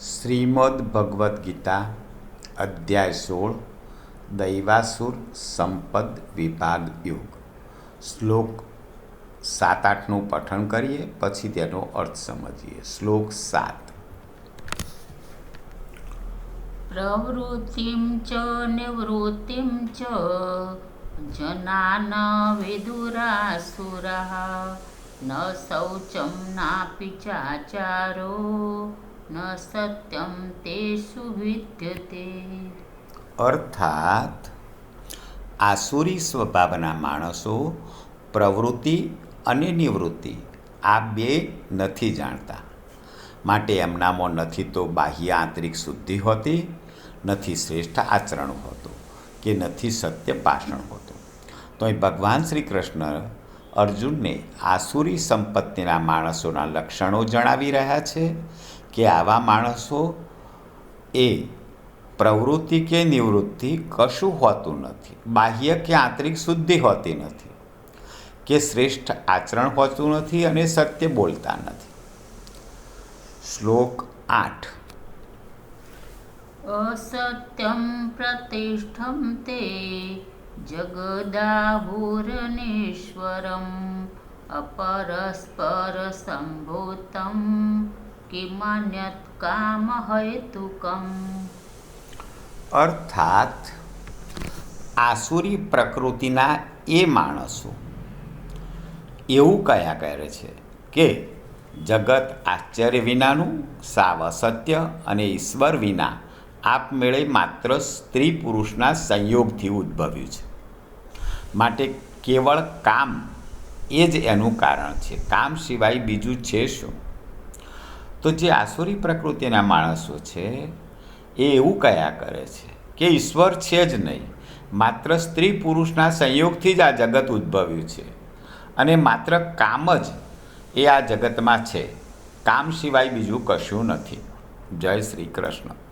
શ્રીમદ ભગવદ્ ગીતા, અધ્યાય સોળ, દૈવાસુર સંપદ વિભાગ યુગ. શ્લોક સાત આઠનું પઠન કરીએ, પછી તેનો અર્થ સમજીએ. શ્લોક સાત. પ્રવૃત્તિમ ચ નિવૃત્તિમ ચ જનાન વિદુરાસુરા ન શૌચમ નાપि ચાચારો ન સત્યમ તે સુવિદ્યતે અર્થાત આસુરી સ્વભાવના માણસો પ્રવૃત્તિ અને નિવૃત્તિ, આ બે નથી જાણતા. માટે એમનામાં નથી તો બાહ્ય આંતરિક શુદ્ધિ હોતી, નથી શ્રેષ્ઠ આચરણ હોતું કે નથી સત્ય ભાષણ હોતું. તો એ ભગવાન શ્રી કૃષ્ણ અર્જુનને આસુરી સંપત્તિના માણસોના લક્ષણો જણાવી રહ્યા છે કે આવા માણસો એ પ્રવૃત્તિ કે નિવૃત્તિ કશું હોતું નથી. બાહ્ય કે આંતરિક શુદ્ધિ હોતી નથી. કે શ્રેષ્ઠ આચરણ હોતું નથી અને સત્ય બોલતા નથી. શ્લોક આઠ. અસત્યમ પ્રતિષ્ઠમ તે જગદાહુરનેશ્વરમ અપરસ્પર સંભૂતમ કિમન્યત કામહેતુકમ અર્થાત, આસુરી પ્રકૃતિના એ માણસો એવું કયા કરે છે કે જગત આશ્ચર્ય વિનાનું, સાવ અસત્ય અને ઈશ્વર વિના આપમેળે માત્ર સ્ત્રી પુરુષના સંયોગથી ઉદ્ભવ્યું છે. માટે કેવળ કામ એ જ એનું કારણ છે. કામ સિવાય બીજું છે શું? તો જે આસુરી પ્રકૃતિના માણસો છે, એ એવું કયા કરે છે કે ઈશ્વર છે જ નહીં. માત્ર સ્ત્રી પુરુષના સંયોગથી જ આ જગત ઉદ્ભવ્યું છે. અને માત્ર કામ જ એ આ જગતમાં છે. કામ સિવાય બીજું કશું નથી. જય શ્રી કૃષ્ણ.